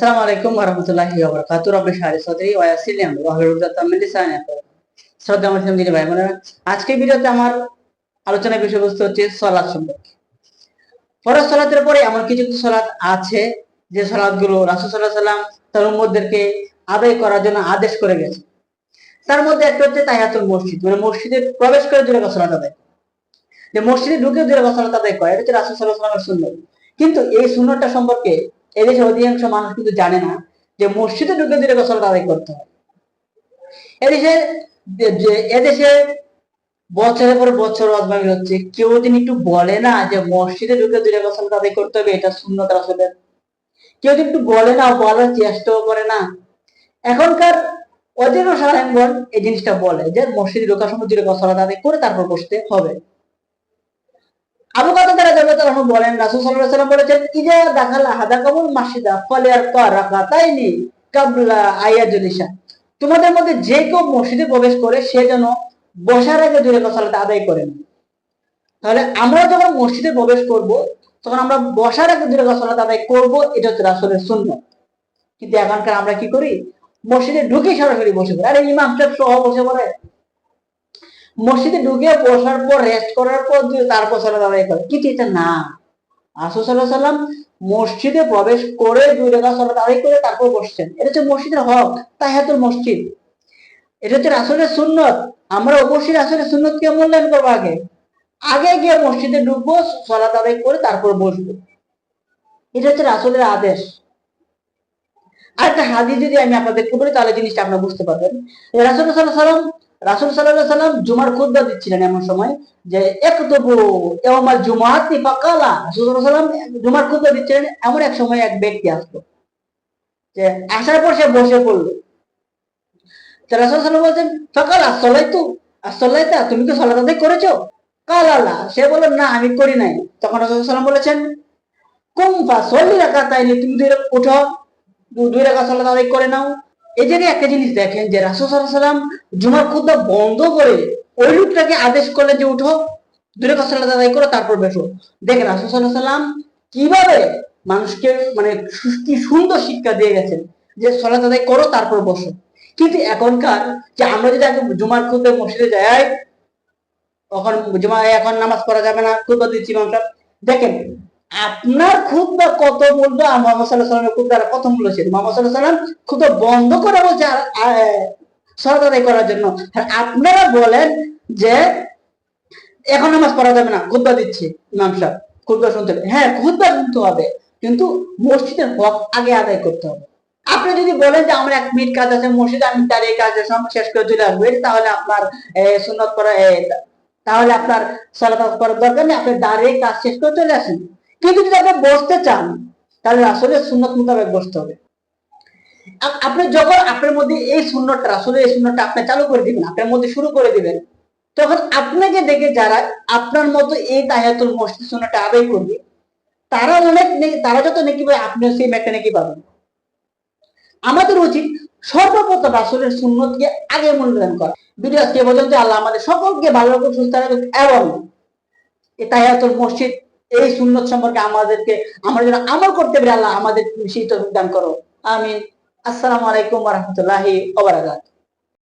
শ্রদ্ধা ভাই ভিডিওতে আমার আলোচনার বিষয়বস্তু হচ্ছে সালাত সম্পর্কে। ফরজ সালাতের পরে এমন কিছু কিছু সালাত আছে যে সাল্লাম তার উম্মতদেরকে আদায় করার জন্য আদেশ করে গেছে তার মধ্যে একটা হচ্ছে তাহিয়াতুল মসজিদ মানে মসজিদে প্রবেশ করে রাকাত সালাত আদায় যে মসজিদে ঢুকে রাকাত সালাত আদায় করে, এটা হচ্ছে রাসূল আলাইহি সাল্লামের সুন্নাত। কিন্তু এই সুন্নতটা সম্পর্কে এদেশের অধিকাংশ মানুষ কিন্তু জানে না যে মসজিদে ঢুকে রাকাত সালাত আদায় করতে হয়। এদেশে এদেশে বছরের পর বছর অজমামি হচ্ছে, কেউ যদি একটু বলে না যে মসজিদে ঢুকে দুই রাকাত সালাত আদায় করতে হবে, এটা সুন্নত রাসূলের। কেউ যদি একটু বলে না, বলার চেষ্টাও করে না। এখনকার অধিকাংশ সাধারণগণ এই জিনিসটা বলে যে মসজিদে ঢোকার সময় রাকাত সালাত আদায় করে তারপর বসতে হবে। আবু কাতাদা রাদিয়াল্লাহু তাআলা বলেন, রাসূল সাল্লাল্লাহু আলাইহি ওয়াসাল্লাম বলেছেন, ইজা দাখালা আহাদাকুমুল মাসজিদা ফালিয়ারকা রাকাতাইনি কাবলা আয়াজুলিসা। তোমাদের মধ্যে যে কেউ মসজিদে প্রবেশ করে, সে যেন বসার আগে রাকাত সালাত আদায় করে নেয়। তাহলে আমরা যখন মসজিদে প্রবেশ করব, তখন আমরা বসার আগে রাকাত সালাত আদায় করব, এটা হচ্ছে রাসূলের সুন্নাত। কিন্তু এখনকার আমরা কি করি? মসজিদে ঢুকে সরাসরি বসে পড়ি। আরে ইমাম সাহেব সহ বসে পড়ে। মসজিদে ঢুকে বসার পর রেস্ট করার পর তারপর সালাত আদায় করে। কিন্তু এটা না। আসু সাল্লাহ সাল্লাম মসজিদে প্রবেশ করে দুই রেখা সালাত আদায় করে তারপর বসছেন। এটা হচ্ছে মসজিদের হক, তাহিয়াতুল মসজিদ। এটা হচ্ছে রাসুলের সুন্নত। আমরা অবশ্যই রাসুলের সুন্নতকে মূল্যায়ন করব আগে? আগে গিয়ে মসজিদে ঢুকবো, সালাত আদায় করে তারপর বসবো। এটা হচ্ছে রাসুলের আদেশ। আরেকটা হাদিস যদি আমি আপনাদেরকে বলি, তাহলে জিনিসটা আপনারা বুঝতে পারবেন। রাসুল সাল্লাহ সাল্লাম রাসুল সাল্লাহ সাল্লাম জুমার খুদ্া দিচ্ছিলেন এমন সময় যে এক তবু এমাল জুমাতি ফাকালা। রাসুল সাল্লাম জুমার খুদ্া দিচ্ছিলেন এমন এক সময় এক ব্যক্তি আসলো যে আসার পর সে বসে পড়ল। তো রাসুল সাল্লাম বলছেন, ফাকালা সলাই তো আসল্লাইতা তুমি কি সলাত আদায় করেছ? কাল আল্লাহ সে বলল, না, আমি করি নাই। তখন রাসুল সাল্লাম বলেছেন কুমফা সল্লি রাখা তাইনি তুমি দুই উঠো, দুই রাখা সলাত আদায় করে নাও। এই জায়গায় একটা জিনিস দেখেন যে রাসুল জুমার খুদ্া বন্ধ করে ওই লোকটাকে আদেশ করলেন যে উঠো, দূরে কথা করো, তারপর বেসো দেখেন রাসুল কীভাবে মানুষকে মানে কি সুন্দর শিক্ষা দিয়ে গেছেন যে সলাত আদায় করো, তারপর বসো কিন্তু এখনকার যে আমরা যদি আগে জুমার খুদ্া মসজিদে যাই, তখন জুমা এখন নামাজ পড়া যাবে না, খুদ্া দিচ্ছি সাহেব। দেখেন আপনার খুদ্া কত মূল্য আর মোহাম্মদ সাল্লাহ সাল্লামের খুদ্ার কত মূল্য ছিল মোহাম্মদ সাল্লাহ সাল্লাম খুদ্া বন্ধ করে সলাত আদায় করার জন্য। আপনারা বলেন যে, এখন নামাজ পড়া যাবে না খুদ্া দিচ্ছি ইমাম সাহেব। খুদ্া শুনতে হবে। হ্যাঁ খুদ্া শুনতে হবে। কিন্তু মসজিদের হক আগে আদায় করতে হবে। আপনি যদি বলেন যে আমার এক মিনিট কাজ আছে, মসজিদে আমি তার এই কাজ সব শেষ করে চলে আসব তাহলে আপনার সুন্নত করা তাহলে আপনার সলাত করার দরকার নেই। আপনি দাঁড়িয়ে কাজ শেষ করে চলে আসেন। কিন্তু যদি আপনি বসতে চান, তাহলে আসলে সুন্নত মোতাবেক বসতে হবে। আপনি যখন আপনার মধ্যে এই শূন্যটা আসলে এই শূন্যটা আপনি চালু করে দিবেন, আপনার মধ্যে শুরু করে দিবেন, তখন আপনাকে দেখে যারা আপনার মতো এই তাহিয়াতুল মসজিদ শূন্যটা আদায় করবে, তারা অনেক তারা যত নাকি পাবে, আপনিও সেই একটা নাকি পাবেন। আমাদের উচিত সর্বপ্রথম রাসুলের সুন্নতকে আগে মূল্যায়ন করা। ভিডিও আজকে পর্যন্ত, আল্লাহ আমাদের সকলকে ভালো রাখুন সুস্থ রাখুন এবং এই তাহিয়াতুল মসজিদ এই সুন্নত সম্পর্কে আমাদেরকে, আমরা যেন আমল করতে পারি, আল্লাহ আমাদের সেই তৌফিক দান করো। আমিন। আসসালামু আলাইকুম রহমতুল্লাহি রাহমাতুল্লাহি ওয়া বারাকাতুহু।